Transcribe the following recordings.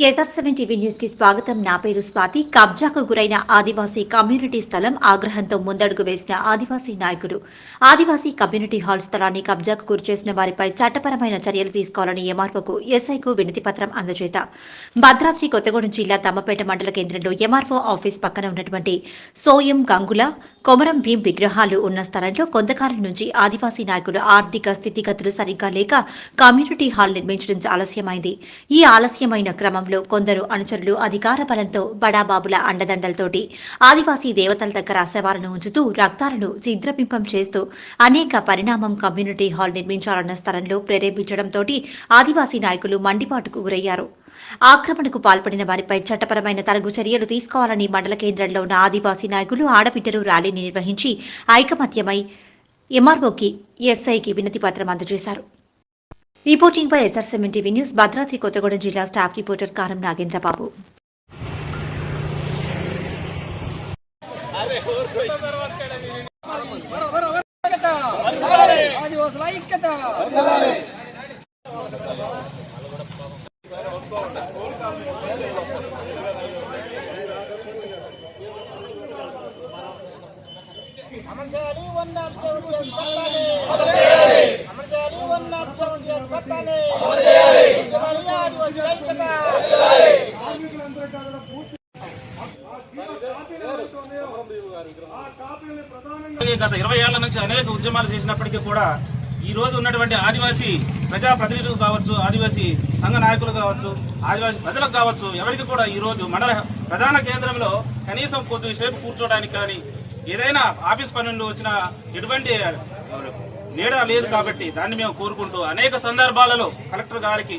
Kesar seven TV న్యూస్కి స్వాగతం. నా పేరు స్వాతి. కబ్జాకు గురైన ఆదివాసీ కమ్యూనిటీ స్థలం ఆగ్రహంతో ముందడుగు వేసిన ఆదివాసీ నాయకుడు. ఆదివాసీ కమ్యూనిటీ హాల్ స్థలాన్ని కబ్జాకు గురి చేసిన వారిపై చట్టపరమైన చర్యలు తీసుకోవాలని ఎంఆర్ఓకు ఎస్ఐకు వినతి పత్రం అందజేత. భద్రాద్రి కొత్తగూడెం జిల్లా తమ్మపేట మండల కేంద్రంలో ఎంఆర్ఓ ఆఫీస్ పక్కన ఉన్నటువంటి సోయం గంగుల కొమరం భీం విగ్రహాలు ఉన్న స్థలంలో కొంతకాలం నుంచి ఆదివాసీ నాయకులు ఆర్థిక స్థితిగతులు సరిగ్గా లేక కమ్యూనిటీ హాల్ నిర్మించడం ఆలస్యమైంది. ఈ ఆలస్యమైన క్రమంలో కొందరు అనుచరులు అధికార బలంతో బడాబాబుల అండదండలతోటి ఆదివాసీ దేవతల దగ్గర శవాలను ఉంచుతూ రక్తాలను ఛిద్రపింపం చేస్తూ అనేక పరిణామం కమ్యూనిటీ హాల్ నిర్మించాలన్న స్థలంలో ప్రేరేపించడంతో ఆదివాసీ నాయకులు మండిపాటుకు గురయ్యారు. ఆక్రమణకు పాల్పడిన వారిపై చట్టపరమైన తరగు చర్యలు తీసుకోవాలని మండల కేంద్రంలో ఉన్న ఆదివాసీ నాయకులు ఆడబిడ్డలు ర్యాలీని నిర్వహించి ఐకమత్యమై ఎంఆర్ఓకి ఎస్ఐకి వినతి పత్రం అందజేశారు. Reporting by SR seven TV news Bhadradri Kothagudem జిల్లా స్టాఫ్ రిపోర్టర్ కారం నాగేంద్రబాబు ఆదివాసుల ఐక్యత అమలు చేయాలి. వన్ నాట్ సెవెన్ చేసి చట్టాన్ని చేయాలి గత ఇరవై ఏళ్ళ నుంచి అనేక ఉద్యమాలు చేసినప్పటికీ కూడా ఈ రోజు ఉన్నటువంటి ఆదివాసీ ప్రజా ప్రతినిధులు కావచ్చు ఆదివాసీ సంఘ నాయకులు కావచ్చు ఆదివాసీ ప్రజలకు కావచ్చు ఎవరికి కూడా ఈ రోజు మండల ప్రధాన కేంద్రంలో కనీసం కొద్దిసేపు కూర్చోడానికి కానీ ఏదైనా ఆఫీస్ పనులు వచ్చిన ఎటువంటి నీడ లేదు కాబట్టి దాన్ని మేము కోరుకుంటూ అనేక సందర్భాలలో కలెక్టర్ గారికి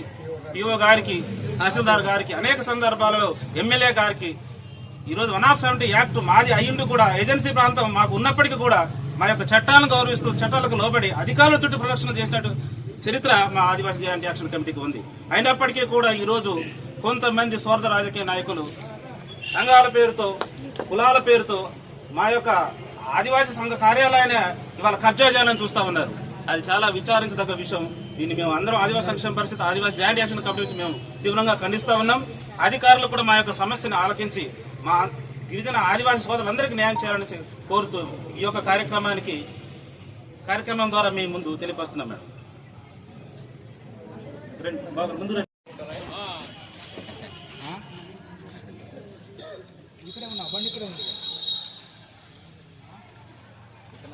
పిఓ గారికి తహసీల్దార్ గారికి అనేక సందర్భాలలో ఎమ్మెల్యే గారికి ఈ రోజు వన్ ఆఫ్ సెవెంటీ యాక్ట్ మాది అయ్యిండు కూడా ఏజెన్సీ ప్రాంతం మాకు ఉన్నప్పటికీ కూడా మా యొక్క చట్టాలను గౌరవిస్తూ చట్టాలకు లోబడి అధికారుల చుట్టూ ప్రదర్శన చేసినట్టు చరిత్ర మా ఆదివాసీ జాయింట్ యాక్షన్ కమిటీకి ఉంది. అయినప్పటికీ కూడా ఈరోజు కొంతమంది స్వార్థ రాజకీయ నాయకులు సంఘాల పేరుతో కులాల పేరుతో మా యొక్క ఆదివాసీ సంఘ కార్యాలయాన్ని ఇవాళ కబ్జా చేయాలని చూస్తా ఉన్నారు. అది చాలా విచారించదగ్గ విషయం. దీన్ని మేము అందరం ఆదివాసీ సంక్షేమ పరిస్థితి ఆదివాసీ జాయింట్ యాక్షన్ కమిటీ నుంచి మేము తీవ్రంగా ఖండిస్తా ఉన్నాం. అధికారులు కూడా మా యొక్క సమస్యను ఆలకించి మా గిరిజన ఆదివాసీ సోదరులందరికీ న్యాయం చేయాలని కోరుతూ ఈ యొక్క కార్యక్రమానికి కార్యక్రమం ద్వారా మీ ముందు తెలియపరుస్తున్నాం మేడం. ముందు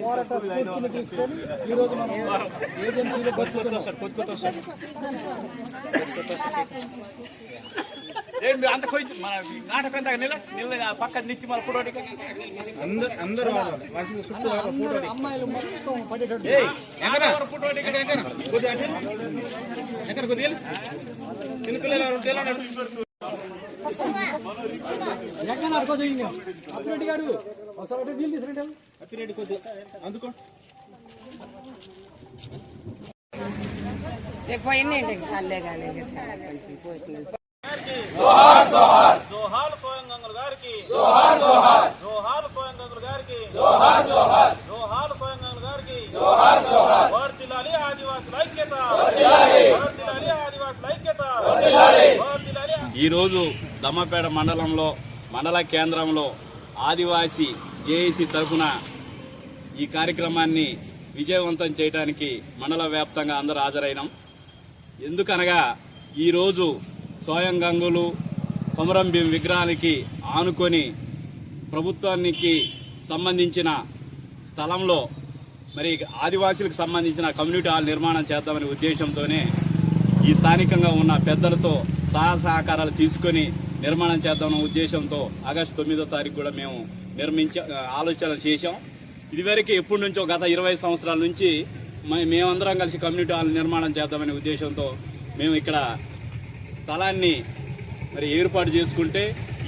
పోరాట స్ఫూర్తిని తీసుకొని ఈ రోజు మనం ఏజెన్సీలో బతుకుతున్నాం అంత కొంచెం మన నాటకం నిల నిచ్చి మన అందరు అందరూ అమ్మాయిలు మొత్తం పడేటట్టు. ఎక్కడ? ఫోటో ఎక్కడ కొద్దిగా చిన్న పిల్లలు అప్రెడ్డి గారు ఒకసారి ఒకటి అప్పిరెడ్డి కొద్దిగా అందుకో. జోహార్ గంగుల గారికి. జోహార్ జోహార్. జోహార్ స్వయం గంగుల గారికి. జోహార్ జోహార్. జోహార్ స్వయం గంగుల గారికి. జోహార్ జోహార్. వర్తిల్లాలి ఆదివాసుల ఐక్యత. వర్తిల్లాలి వర్తిల్లాలి ఆదివాసుల ఐక్యత. వర్తిల్లాలి ఈరోజు దమ్మపేట మండలంలో మండల కేంద్రంలో ఆదివాసీ జేఏసీ తరఫున ఈ కార్యక్రమాన్ని విజయవంతం చేయడానికి మండల వ్యాప్తంగా అందరూ హాజరైనాం. ఎందుకనగా ఈరోజు స్వయం గంగులు కొమరం భీం విగ్రహానికి ఆనుకొని ప్రభుత్వానికి సంబంధించిన స్థలంలో మరి ఆదివాసీలకు సంబంధించిన కమ్యూనిటీ హాల్ నిర్మాణం చేద్దామనే ఉద్దేశంతోనే ఈ స్థానికంగా ఉన్న పెద్దలతో సహా సహకారాలు తీసుకొని నిర్మాణం చేద్దామన్న ఉద్దేశంతో ఆగస్టు తొమ్మిదో తారీఖు కూడా మేము నిర్మించ ఆలోచన చేశాం. ఇదివరకు ఎప్పటి నుంచో గత ఇరవై సంవత్సరాల నుంచి మేమందరం కలిసి కమ్యూనిటీ హాల్ నిర్మాణం చేద్దామనే ఉద్దేశంతో మేము ఇక్కడ స్థలాన్ని మరి ఏర్పాటు చేసుకుంటే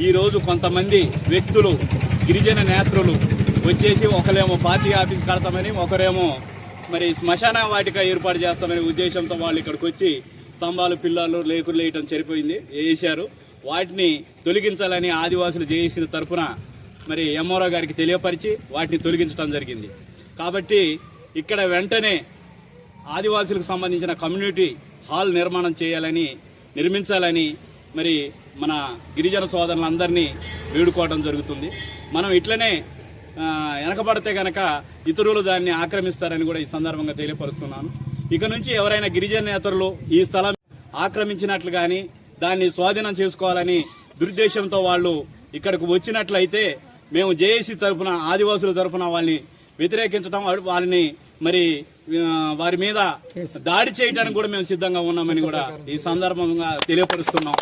ఈరోజు కొంతమంది వ్యక్తులు గిరిజన నేత్రులు వచ్చేసి ఒకరేమో పార్టీ ఆఫీస్ కడతామని ఒకరేమో మరి శ్మశాన వాటిక ఏర్పాటు చేస్తామనే ఉద్దేశంతో వాళ్ళు ఇక్కడికి వచ్చి స్తంభాలు పిల్లలు లేకులు వేయటం సరిపోయింది వేసారు వాటిని తొలగించాలని ఆదివాసులు చేసిన తరపున మరి ఎంఆర్ఓ గారికి తెలియపరిచి వాటిని తొలగించడం జరిగింది. కాబట్టి ఇక్కడ వెంటనే ఆదివాసులకు సంబంధించిన కమ్యూనిటీ హాల్ నిర్మాణం చేయాలని నిర్మించాలని మరి మన గిరిజన సోదరులందరినీ వేడుకోవడం జరుగుతుంది. మనం ఇట్లనే వెనకబడితే గనక ఇతరులు దాన్ని ఆక్రమిస్తారని కూడా ఈ సందర్భంగా తెలియపరుస్తున్నాను. ఇక నుంచి ఎవరైనా గిరిజన నేతలు ఈ స్థలం ఆక్రమించినట్లు గాని దాన్ని స్వాధీనం చేసుకోవాలని దురుద్దేశంతో వాళ్ళు ఇక్కడికి వచ్చినట్లయితే మేము జేఏసీ తరఫున ఆదివాసుల తరఫున వాళ్ళని వ్యతిరేకించడం వాళ్ళని మరి వారి మీద దాడి చేయడానికి కూడా మేము సిద్ధంగా ఉన్నామని కూడా ఈ సందర్భంగా తెలియపరుస్తున్నాం.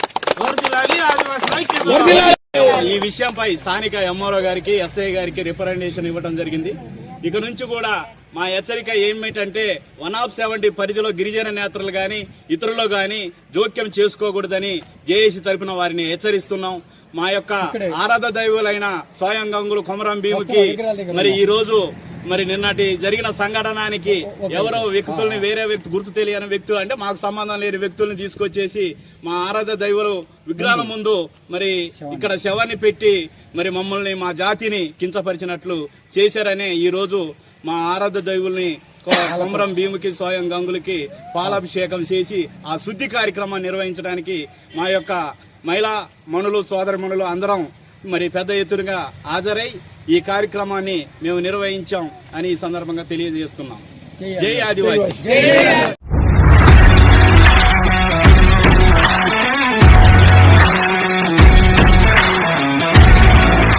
ఈ విషయంపై స్థానిక ఎంఆర్ఓ గారికి ఎస్ఐ గారికి రిప్రజెంటేషన్ ఇవ్వడం జరిగింది. ఇక నుంచి కూడా మా హెచ్చరిక ఏమిటంటే వన్ ఆఫ్ సెవెంటీ పరిధిలో గిరిజన నేతలు గాని ఇతరులు గాని జోక్యం చేసుకోకూడదని జేఏసీ తరపున వారిని హెచ్చరిస్తున్నాం. మా యొక్క ఆరాధ దైవులైన స్వయం గంగులు కొమరం భీముకి మరి ఈ రోజు మరి నిన్నటి జరిగిన సంఘటనానికి ఎవరో వ్యక్తుల్ని వేరే వ్యక్తి గుర్తు తెలియని వ్యక్తులు అంటే మాకు సంబంధం లేని వ్యక్తుల్ని తీసుకొచ్చేసి మా ఆరాధ దైవులు విగ్రహాల ముందు మరి ఇక్కడ శవాన్ని పెట్టి మరి మమ్మల్ని మా జాతిని కించపరిచినట్లు చేశారనే ఈ రోజు మా ఆరాధ దైవుల్ని కొమరం భీముకి స్వయం గంగులకి పాలాభిషేకం చేసి ఆ శుద్ధి కార్యక్రమాన్ని నిర్వహించడానికి మా యొక్క మహిళా మనులు సోదర మనులు అందరం మరి పెద్ద ఎత్తునగా హాజరై ఈ కార్యక్రమాన్ని మేము నిర్వహించాం అని ఈ సందర్భంగా తెలియజేస్తున్నాం. జై ఆదివాసీ.